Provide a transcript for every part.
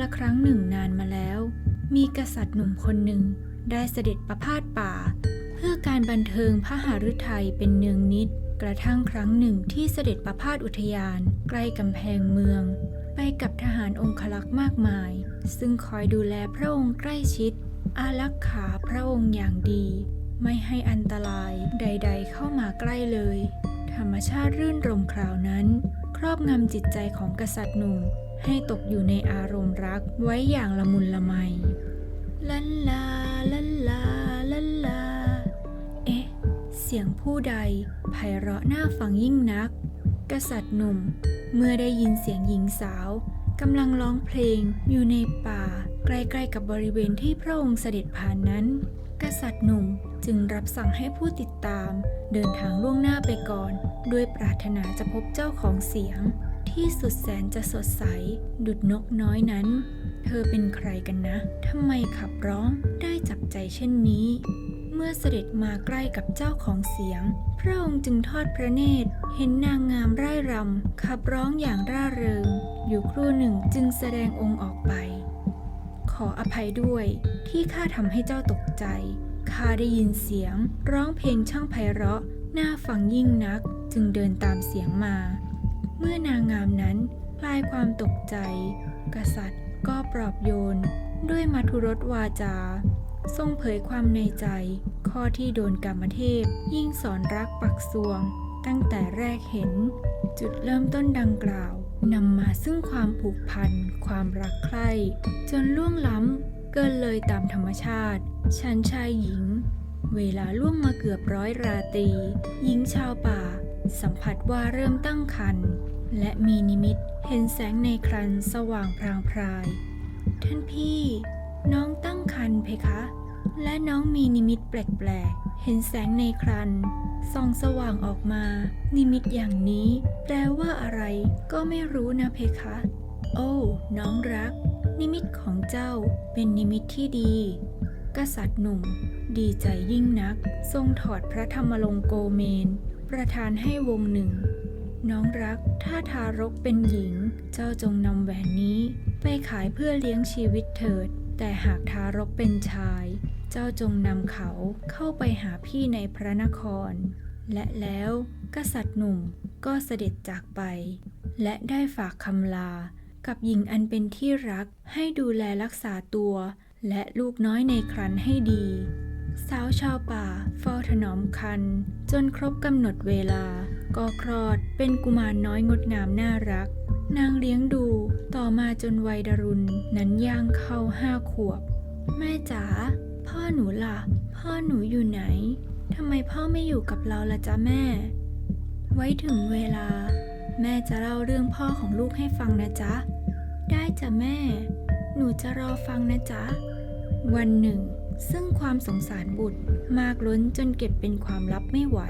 ละครั้งหนึ่งนานมาแล้ว มีกษัตริย์หนุ่มคนหนึ่งได้เสด็จประพาสป่า เพื่อการบันเทิงพระหฤทัยเป็นเนืองนิด กระทั่งครั้งหนึ่งที่เสด็จประพาสอุทยาน ใกล้กำแพงเมือง ไปกับทหารองคลักษ์มากมาย ซึ่งคอยดูแลพระองค์ใกล้ชิด อารักขาพระองค์อย่างดี ไม่ให้อันตรายใด ๆ เข้ามาใกล้เลย ธรรมชาติรื่นรมคราวนั้น ครอบงำจิตใจของกษัตริย์หนุ่ม ให้ตกอยู่ในอารมณ์รักไว้อย่างละมุนละไมลันลาลันลาลันลา เอ๊ะ เสียงผู้ใดไพเราะน่าฟังยิ่งนัก กษัตริย์หนุ่มเมื่อได้ยินเสียงหญิงสาวกำลังร้องเพลงอยู่ในป่า ใกล้ๆกับบริเวณที่พระองค์เสด็จผ่านนั้น กษัตริย์หนุ่มจึงรับสั่งให้ผู้ติดตาม เดินทางล่วงหน้าไปก่อน ด้วยปรารถนาจะพบเจ้าของเสียง ที่สุดแสนจะสดใส ดุดนกน้อยนั้น เธอเป็นใครกันนะทำไมขับร้องได้จับใจเช่นนี้ เมื่อเสด็จมาใกล้กับเจ้าของเสียง พระองค์จึงทอดพระเนตร เห็นนางงามร่ายรำขับร้องอย่างร่าเริง อยู่ครู่หนึ่งจึงแสดงองค์ออกไป ขออภัยด้วยที่ข้าทำให้เจ้าตกใจข้าได้ยินเสียง ร้องเพลงช่างไพเราะน่าฟังยิ่งนักจึงเดินตามเสียงมา เมื่อนางงามนั้นคลายความตกใจ กษัตริย์ก็ปลอบโยน ด้วยมัทุรสวาจา ทรงเผยความในใจ ข้อที่โดนกรรมเทพ ยิ่งสอนรักปักสวง ตั้งแต่แรกเห็น จุดเริ่มต้นดังกล่าวนำมาซึ่งความผูกพัน ความรักใคร่จนล่วงล้ำเกินเลยตามธรรมชาติ ชันชายหญิง เวลาล่วงมาเกือบร้อยราตรี หญิงชาวป่า สัมผัสว่าเริ่มตั้งครรภ์และมีนิมิตเห็นแสงในครันสว่างพรางพราย ท่านพี่ น้องตั้งครรภ์เพคะ และน้องมีนิมิตแปลกๆ เห็นแสงในครันส่องสว่างออกมา นิมิตอย่างนี้ แปลว่าอะไรก็ไม่รู้นะเพคะ โอ้ น้องรัก นิมิตของเจ้าเป็นนิมิตที่ดี กษัตริย์หนุ่ม ดีใจยิ่งนัก ทรงถอดพระธรรมลงโกเมน ประทานให้วงหนึ่ง น้องรักถ้าทารกเป็นหญิง เจ้าจงนำแหวนนี้ ไปขายเพื่อเลี้ยงชีวิตเถิด แต่หากทารกเป็นชาย เจ้าจงนำเขาเข้าไปหาพี่ในพระนคร และแล้วกษัตริย์หนุ่มก็เสด็จจากไป และได้ฝากคำลา กับหญิงอันเป็นที่รักให้ดูแลรักษาตัว และลูกน้อยในครันให้ดี สาวชาวป่าเฝ้าถนอมคัน จนครบกำหนดเวลา ก็คลอดเป็นกุมารน้อยงดงามน่ารัก นางเลี้ยงดูต่อมาจนวัยดารุณนั้นย่างเข้าห้าขวบ แม่จ๋าพ่อหนูล่ะ พ่อหนูอยู่ไหนทำไมพ่อไม่อยู่กับเราล่ะจ๊ะแม่ ไว้ถึงเวลา แม่จะเล่าเรื่องพ่อของลูกให้ฟังนะจ๊ะ ได้จ้ะแม่ หนูจะรอฟังนะจ๊ะ วันหนึ่ง ซึ่งความสงสารบุตรมากล้นจนเก็บเป็นความลับไม่ไหว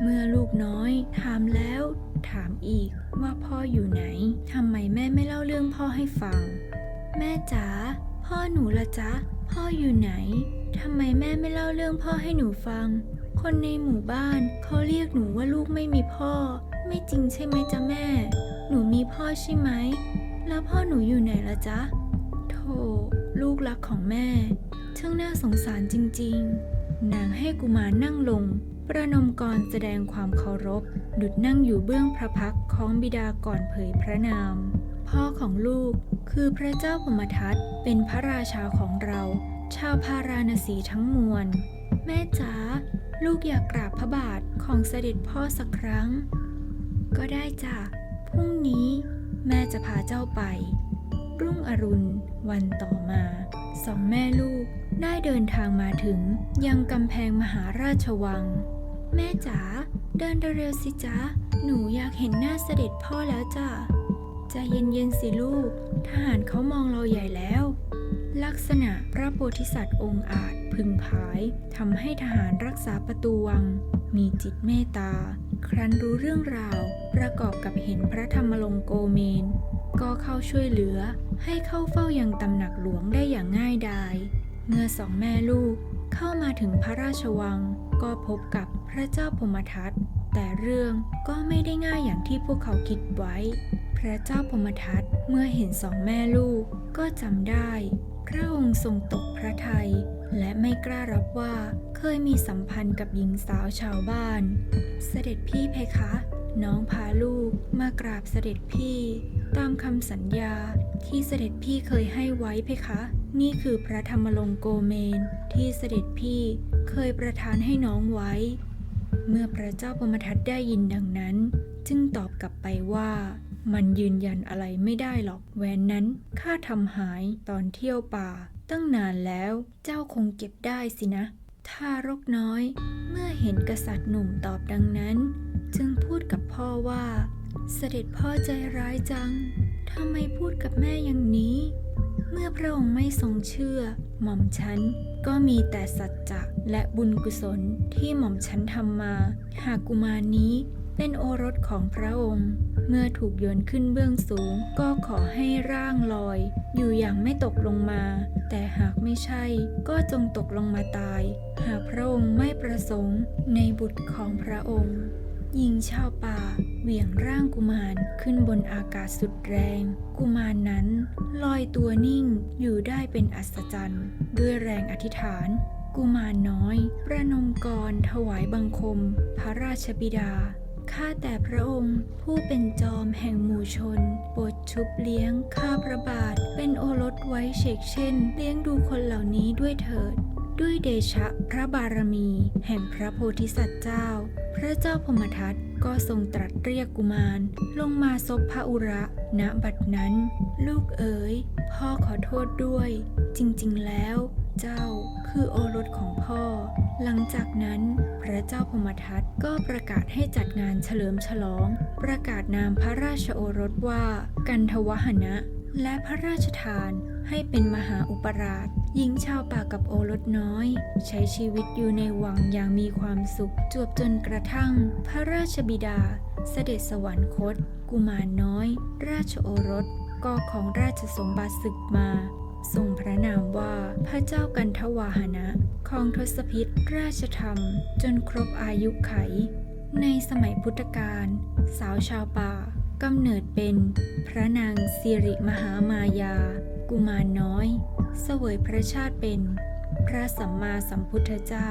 เมื่อลูกน้อยถามแล้ว ถามอีกว่าพ่ออยู่ไหนทำไมแม่ไม่เล่าเรื่องพ่อให้ฟัง แม่จ๋าพ่อหนูละจ๊ะ พ่ออยู่ไหนทำไมแม่ไม่เล่าเรื่องพ่อให้หนูฟัง คนในหมู่บ้านเขาเรียกหนูว่าลูกไม่มีพ่อ ไม่จริงใช่ไหมจ๊ะแม่ หนูมีพ่อใช่ไหม แล้วพ่อหนูอยู่ไหนละจ๊ะ โธ่ลูกรักของแม่ ช่างน่าสงสารจริงๆ นางให้กุมารนั่งลง ประนมกรแสดงความเคารพ ดุดนั่งอยู่เบื้องพระพักของบิดาก่อนเผยพระนาม พ่อของลูกคือพระเจ้าพมทัตเป็นพระราชาของเรา ชาวพาราณสีทั้งมวล แม่จ๋าลูกอยากกราบพระบาทของเสด็จพ่อสักครั้ง ก็ได้จ้ะพรุ่งนี้แม่จะพาเจ้าไป รุ่งอรุณ วันต่อมา สองแม่ลูก ได้เดินทางมาถึงยังกำแพงมหาราชวัง แม่จ๋าเดินเร็วสิจ๊ะ หนูอยากเห็นหน้าเสด็จพ่อแล้วจ้ะใจะเย็นๆสิลูก ทหารเขามองเราใหญ่แล้ว ลักษณะพระโพธิสัตว์องค์อาจพึงพายทำให้ทหารรักษาประตูวัง มีจิตเมตตา ครั้นรู้เรื่องราว ประกอบกับเห็นพระธรรมลงโกเมน ก็เข้าช่วยเหลือให้เข้าเฝ้ายังตำหนักหลวงได้อย่างง่ายดาย เมื่อสองแม่ลูกเข้ามาถึงพระราชวัง ก็พบกับพระเจ้าพมทัตแต่เรื่องก็ไม่ได้ง่ายอย่างที่พวกเขาคิดไว้ พระเจ้าพมทัตเมื่อเห็นสองแม่ลูกก็จำได้ พระองค์ทรงตกพระทัยและไม่กล้ารับว่าเคยมีสัมพันธ์กับหญิงสาวชาวบ้าน เสด็จพี่เพคะ น้องพาลูกมากราบเสด็จพี่ ตามคำสัญญาที่เสด็จพี่เคยให้ไว้เพคะ นี่คือพระธรรมลงโกเมน ที่เสด็จพี่เคยประทานให้น้องไว้ เมื่อพระเจ้าพมทัตได้ยินดังนั้น จึงตอบกลับไปว่ามันยืนยันอะไรไม่ได้หรอกแหวนนั้นข้าทำหายตอนเที่ยวป่า ตั้งนานแล้วเจ้าคงเก็บได้สินะทารกน้อย เมื่อเห็นกษัตริย์หนุ่มตอบดังนั้น จึงพูดกับพ่อว่า เสด็จพ่อใจร้ายจังทำไมพูดกับแม่อย่างนี้ เมื่อพระองค์ไม่ทรงเชื่อ หม่อมฉันก็มีแต่สัจจะและบุญกุศลที่หม่อมฉันทำมา หากกุมารนี้เป็นโอรสของพระองค์ เมื่อถูกโยนขึ้นเบื้องสูง ก็ขอให้ร่างลอย อยู่อย่างไม่ตกลงมา แต่หากไม่ใช่ ก็จงตกลงมาตาย หากพระองค์ไม่ประสงค์ในบุตรของพระองค์ หญิงชาวป่าเหวี่ยงร่างกุมารขึ้นบนอากาศสุดแรง กุมารนั้นลอยตัวนิ่งอยู่ได้เป็นอัศจรรย์ ด้วยแรงอธิษฐาน กุมารน้อย ประนมกรถวายบังคม พระราชบิดาข้าแต่พระองค์ ผู้เป็นจอมแห่งหมู่ชนโปรดชุบเลี้ยงข้าพระบาท เป็นโอรสไว้เชกเช่น เลี้ยงดูคนเหล่านี้ด้วยเถิด ด้วยเดชะพระบารมีแห่งพระโพธิสัตว์เจ้า พระเจ้าพมทัตก็ทรงตรัสเรียกกุมาร ลงมาซบพระอุระ ณ บัดนั้น ลูกเอ๋ย พ่อขอโทษด้วย จริงๆแล้ว เจ้าคือโอรสของพ่อ หลังจากนั้น พระเจ้าพมทัตก็ประกาศให้จัดงานเฉลิมฉลอง ประกาศนามพระราชโอรสว่า กันทวหนะ และพระราชทานให้เป็นมหาอุปราช หญิงชาวป่ากับโอรสน้อย ใช้ชีวิตอยู่ในวังอย่างมีความสุข จวบจนกระทั่ง พระราชบิดา เสด็จสวรรคต กุมารน้อย ราชโอรสก็ของราชสมบัติศึกมาทรงพระนามว่าพระเจ้ากันทวาหนะ ของทศพิธราชธรรม จนครบอายุไข ในสมัยพุทธกาลสาวชาวป่ากำเนิดเป็น พระนางสิริมหามายา กุมารน้อย เสวยพระชาติเป็น พระสัมมาสัมพุทธเจ้า